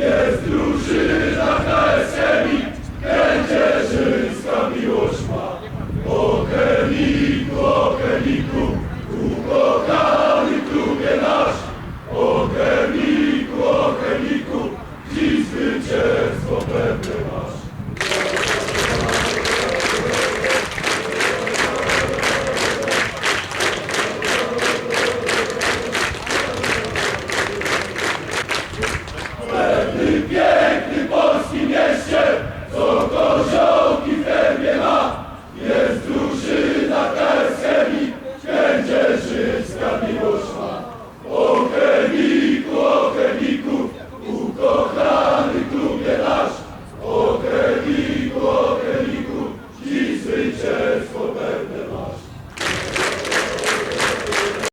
jest drużyna KSM, będzie rzymska miłość ma. O chemii.